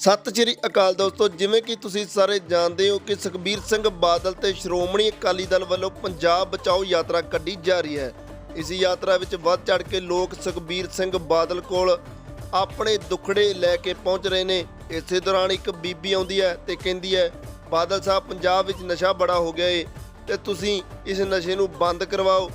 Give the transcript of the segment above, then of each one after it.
ਸਤਿ ਸ਼੍ਰੀ ਅਕਾਲ ਦੋਸਤੋ, ਜਿਵੇਂ ਕਿ ਤੁਸੀਂ ਸਾਰੇ ਜਾਣਦੇ ਹੋ ਕਿ ਸੁਖਬੀਰ ਸਿੰਘ ਬਾਦਲ ਤੇ ਸ਼੍ਰੋਮਣੀ ਅਕਾਲੀ ਦਲ ਵੱਲੋਂ ਪੰਜਾਬ ਬਚਾਓ ਯਾਤਰਾ ਕੱਢੀ ਜਾ ਰਹੀ ਹੈ। ਇਸ ਯਾਤਰਾ ਵਿੱਚ ਵੱਧ ਚੜ ਕੇ ਲੋਕ ਸੁਖਬੀਰ ਸਿੰਘ ਬਾਦਲ ਕੋਲ ਆਪਣੇ ਦੁੱਖੜੇ ਲੈ ਕੇ ਪਹੁੰਚ ਰਹੇ ਨੇ। ਇਸੇ ਦੌਰਾਨ ਇੱਕ ਬੀਬੀ ਆਉਂਦੀ ਹੈ ਤੇ ਕਹਿੰਦੀ ਹੈ, ਬਾਦਲ ਸਾਹਿਬ, ਪੰਜਾਬ ਵਿੱਚ ਨਸ਼ਾ ਬੜਾ ਹੋ ਗਿਆ ਏ, ਤੇ ਤੁਸੀਂ ਇਸ ਨਸ਼ੇ ਨੂੰ ਬੰਦ ਕਰਵਾਓ।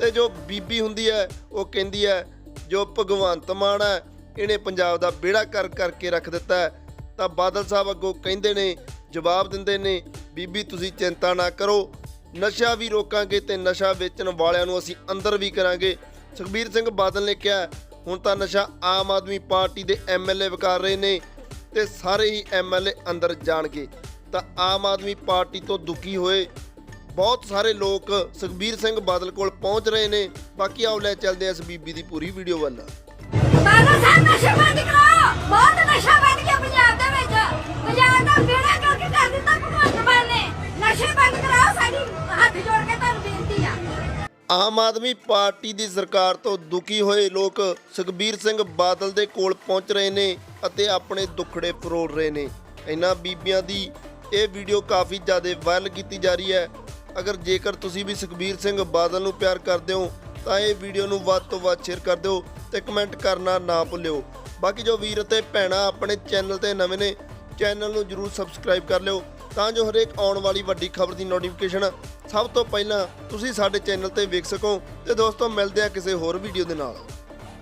ਤੇ ਜੋ ਬੀਬੀ ਹੁੰਦੀ ਹੈ, ਉਹ ਕਹਿੰਦੀ ਹੈ, ਜੋ ਭਗਵੰਤ ਮਾਨ ਹੈ, ਇਹਨੇ ਪੰਜਾਬ ਦਾ ਬੇੜਾ ਕਰ ਕਰਕੇ ਰੱਖ ਦਿੱਤਾ ਹੈ। ਤਾਂ ਬਾਦਲ ਸਾਹਿਬ ਅੱਗੋਂ ਕਹਿੰਦੇ ਨੇ, ਜਵਾਬ ਦਿੰਦੇ ਨੇ, ਬੀਬੀ ਤੁਸੀਂ ਚਿੰਤਾ ਨਾ ਕਰੋ, ਨਸ਼ਾ ਵੀ ਰੋਕਾਂਗੇ ਤੇ ਨਸ਼ਾ ਵੇਚਣ ਵਾਲਿਆਂ ਨੂੰ ਅਸੀਂ ਅੰਦਰ ਵੀ ਕਰਾਂਗੇ। ਸੁਖਬੀਰ ਸਿੰਘ ਬਾਦਲ ਨੇ ਕਿਹਾ, ਹੁਣ ਤਾਂ ਨਸ਼ਾ ਆਮ ਆਦਮੀ ਪਾਰਟੀ ਦੇ ਐਮਐਲਏ ਵਿਕਾਰ ਰਹੇ ਨੇ ਤੇ ਸਾਰੇ ਹੀ ਐਮਐਲਏ ਅੰਦਰ ਜਾਣਗੇ। ਤਾਂ ਆਮ ਆਦਮੀ ਪਾਰਟੀ ਤੋਂ ਦੁਖੀ ਹੋਏ ਬਹੁਤ ਸਾਰੇ ਲੋਕ ਸੁਖਬੀਰ ਸਿੰਘ ਬਾਦਲ ਕੋਲ ਪਹੁੰਚ ਰਹੇ ਨੇ। ਬਾਕੀ ਆਓ ਲੈ ਚੱਲਦੇ ਹਾਂ ਇਸ ਬੀਬੀ ਦੀ ਪੂਰੀ ਵੀਡੀਓ ਵੱਲ। ਆਮ ਆਦਮੀ ਪਾਰਟੀ ਦੀ ਸਰਕਾਰ ਤੋਂ ਦੁਖੀ ਹੋਏ ਲੋਕ ਸੁਖਬੀਰ ਸਿੰਘ ਬਾਦਲ ਦੇ ਕੋਲ ਪਹੁੰਚ ਰਹੇ ਨੇ ਅਤੇ ਆਪਣੇ ਦੁੱਖੜੇ ਫਰੋਲ ਰਹੇ ਨੇ। ਇਹਨਾਂ ਬੀਬੀਆਂ ਦੀ ਇਹ ਵੀਡੀਓ ਕਾਫੀ ਜ਼ਿਆਦਾ ਵਾਇਰਲ ਕੀਤੀ ਜਾ ਰਹੀ ਹੈ। ਅਗਰ ਜੇਕਰ ਤੁਸੀਂ ਵੀ ਸੁਖਬੀਰ ਸਿੰਘ ਬਾਦਲ ਨੂੰ ਪਿਆਰ ਕਰਦੇ ਹੋ, ਤਾਂ ਇਹ ਵੀਡੀਓ ਨੂੰ ਵੱਧ ਤੋਂ ਵੱਧ ਸ਼ੇਅਰ ਕਰ ਦਿਓ ਤੇ ਕਮੈਂਟ ਕਰਨਾ ਨਾ ਭੁੱਲਿਓ। ਬਾਕੀ ਜੋ ਵੀਰ ਅਤੇ ਭੈਣਾਂ ਆਪਣੇ ਚੈਨਲ ਤੇ ਨਵੇਂ ਨੇ ਚੈਨਲ ਨੂੰ ਜਰੂਰ ਸਬਸਕ੍ਰਾਈਬ ਕਰ ਲਿਓ ਤਾਂ ਜੋ ਹਰੇਕ ਆਉਣ ਵਾਲੀ ਵੱਡੀ ਖਬਰ ਦੀ ਨੋਟੀਫਿਕੇਸ਼ਨ ਸਭ ਤੋਂ ਪਹਿਲਾਂ ਤੁਸੀਂ ਸਾਡੇ ਚੈਨਲ ਤੇ ਵੇਖ ਸਕੋ। ਤੇ ਦੋਸਤੋ, ਮਿਲਦੇ ਆ ਕਿਸੇ ਹੋਰ ਵੀਡੀਓ ਦੇ ਨਾਲ।